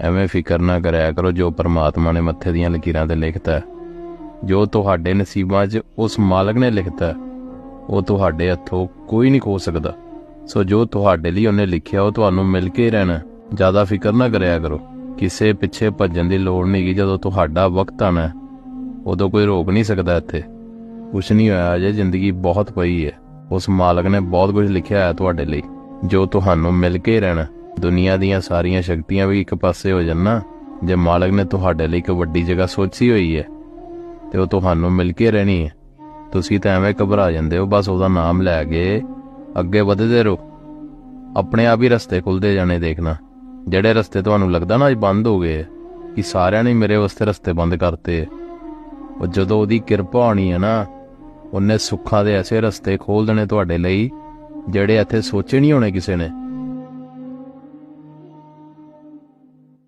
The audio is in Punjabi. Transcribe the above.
ਐਵੇਂ ਫਿਕਰ ਨਾ ਕਰਿਆ ਕਰੋ ਜੋ ਪਰਮਾਤਮਾ ਨੇ ਮੱਥੇ ਦੀਆਂ ਲਕੀਰਾਂ ਤੇ ਲਿਖਤਾ ਜੋ ਤੁਹਾਡੇ ਨਸੀਬਾਂ 'ਚ ਉਸ ਮਾਲਕ ਨੇ ਲਿਖਤਾ ਉਹ ਤੁਹਾਡੇ ਹੱਥੋਂ ਕੋਈ ਨਹੀਂ ਖੋ ਸਕਦਾ। ਸੋ ਜੋ ਤੁਹਾਡੇ ਲਈ ਉਹਨੇ ਲਿਖਿਆ, ਉਹ ਤੁਹਾਨੂੰ ਮਿਲ ਕੇ ਰਹਿਣਾ ਜ਼ਿਆਦਾ ਫਿਕਰ ਨਾ ਕਰਿਆ ਕਰੋ। ਕਿਸੇ ਪਿੱਛੇ ਭੱਜਣ ਦੀ ਲੋੜ ਨਹੀਂਗੀ ਜਦੋਂ ਤੁਹਾਡਾ ਵਕਤ ਆਣਾ ਉਦੋਂ ਕੋਈ ਰੋਕ ਨਹੀਂ ਸਕਦਾ ਇੱਥੇ। ਕੁਛ ਨਹੀਂ ਹੋਇਆ, ਅਜੇ ਜ਼ਿੰਦਗੀ ਬਹੁਤ ਪਈ ਹੈ। ਉਸ ਮਾਲਕ ਨੇ ਬਹੁਤ ਕੁਝ ਲਿਖਿਆ ਹੈ ਤੁਹਾਡੇ ਲਈ, ਜੋ ਤੁਹਾਨੂੰ ਮਿਲ ਕੇ ਰਹਿਣਾ ਦੁਨੀਆ ਦੀਆਂ ਸਾਰੀਆਂ ਸ਼ਕਤੀਆਂ ਵੀ ਇੱਕ ਪਾਸੇ ਹੋ ਜਾਣਾ ਜੇ ਮਾਲਕ ਨੇ ਤੁਹਾਡੇ ਲਈ ਇੱਕ ਵੱਡੀ ਜਗ੍ਹਾ ਸੋਚੀ ਹੋਈ ਹੈ, ਤੇ ਉਹ ਤੁਹਾਨੂੰ ਮਿਲ ਕੇ ਰਹਿਣੀ ਹੈ। ਤੁਸੀਂ ਤਾਂ ਐਵੇਂ ਘਬਰਾ ਜਾਂਦੇ ਹੋ, ਬਸ ਉਹਦਾ ਨਾਮ ਲੈ ਕੇ ਅੱਗੇ ਵਧਦੇ ਰਹੋ। ਆਪਣੇ ਆਪ ਹੀ ਰਸਤੇ ਖੁੱਲਦੇ ਜਾਣੇ ਦੇਖਣਾ। ਜਿਹੜੇ ਰਸਤੇ ਤੁਹਾਨੂੰ ਲੱਗਦਾ ਨਾ ਅੱਜ ਬੰਦ ਹੋ ਗਏ, ਕਿ ਸਾਰਿਆਂ ਨੇ ਮੇਰੇ ਵਾਸਤੇ ਰਸਤੇ ਬੰਦ ਕਰਤੇ। ਉਹ ਜਦੋਂ ਉਹਦੀ ਕਿਰਪਾ ਹੋਣੀ ਹੈ ਨਾ, ਉਹਨੇ ਸੁੱਖਾਂ ਦੇ ਐਸੇ ਰਸਤੇ ਖੋਲ ਦੇਣੇ ਤੁਹਾਡੇ ਲਈ, ਜਿਹੜੇ ਇੱਥੇ ਸੋਚੇ ਨਹੀਂ ਹੋਣੇ ਕਿਸੇ ਨੇ।